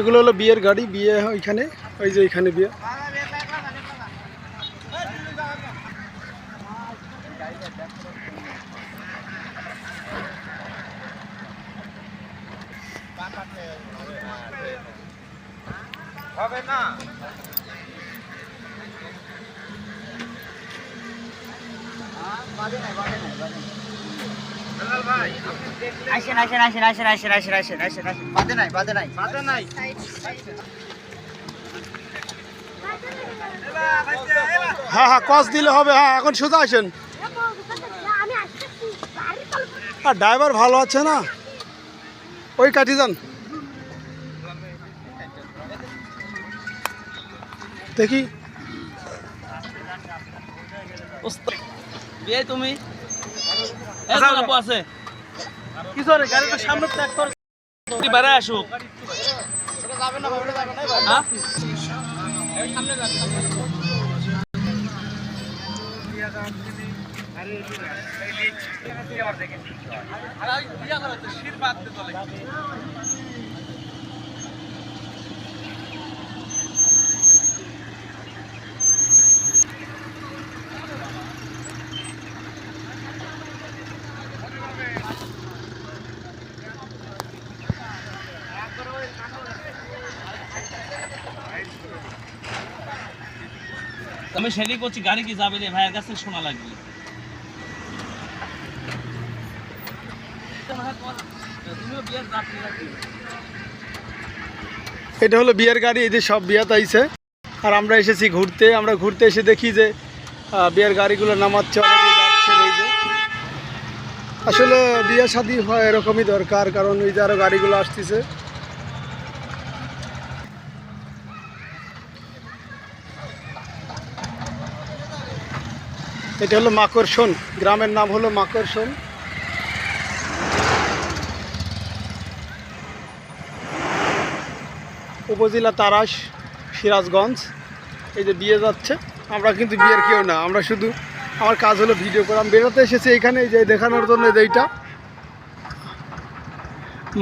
এগুলো হলো বিয়ের গাড়ি বিয়ে ওইখানে ওই যে এখানে বিয়ে। হবে না আসেন আসেন আসেন আসেন আসেন আসেন আসেন আসেন আসেন। বাদে নাই বাদে নাই। বাধা নাই। হ্যাঁ হ্যাঁ কস দিলে হবে হ্যাঁ এখন সোজা আসেন। আর ড্রাইভার ভালো আছে না? ওই কাটি যান। দেখি। তুমি? আচ্ছা, আচ্ছা, আছে। কিছু গাড়িটা সামনে ত্যাগ কর বাইরে আসুক তো শির বাদ চলে আমি সেটাই করছি গাড়ি কি যাবে রে? ভাইয়ের কাছে শোনা লাগবে? এটা হলো বিয়ের গাড়ি, এই যে সব বিয়াত আইছে আর আমরা এসেছি ঘুরতে, আমরা ঘুরতে এসে দেখি যে বিয়ের গাড়িগুলো নামাচ্ছে অনেকে যাচ্ছে এই যে। আসলে বিয়ে শাদী হয় এরকমই দরকার, কারণ এই যে আরও গাড়িগুলো আসতেছে। এটা হলো মাকড়সন গ্রামের নাম হলো মাকড়সন উপজেলা তারাস, সিরাজগঞ্জ। এই যে বিয়ে যাচ্ছে। আমরা কিন্তু বিয়ের কেউ না, আমরা শুধু আমার কাজ হলো ভিডিও করা। বেরোতে এসেছি এখানে যে দেখানোর জন্য এই যে এইটা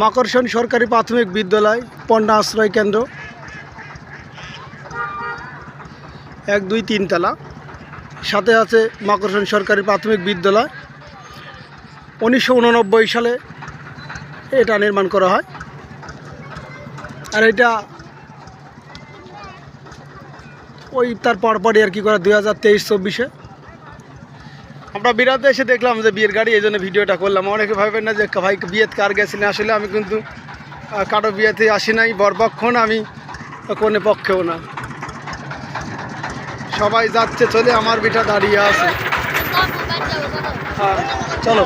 মাকড়সন সরকারি প্রাথমিক বিদ্যালয়, পণ্যা আশ্রয় কেন্দ্র। এক, দুই তিন তলা সাথে আছে মাকড়সন সরকারি প্রাথমিক বিদ্যালয়। উনিশশো উননব্বই সালে এটা নির্মাণ করা হয়। আর এটা ওই তার পরপরই আর কি করা দুই হাজার তেইশ চব্বিশে। আমরা বিরাতে এসে দেখলাম যে বিয়ের গাড়ি, এই জন্য ভিডিওটা করলাম। অনেকে ভাবেন না যে ভাই বিয়েতে কার গেছিলেন আসলে আমি কিন্তু কারও বিয়েতে আসি নাই বরপক্ষ না, আমি কোনে পক্ষেও না। সবাই যাচ্ছে চলে আমার বিটা দাঁড়িয়ে আছে। হ্যাঁ চলো।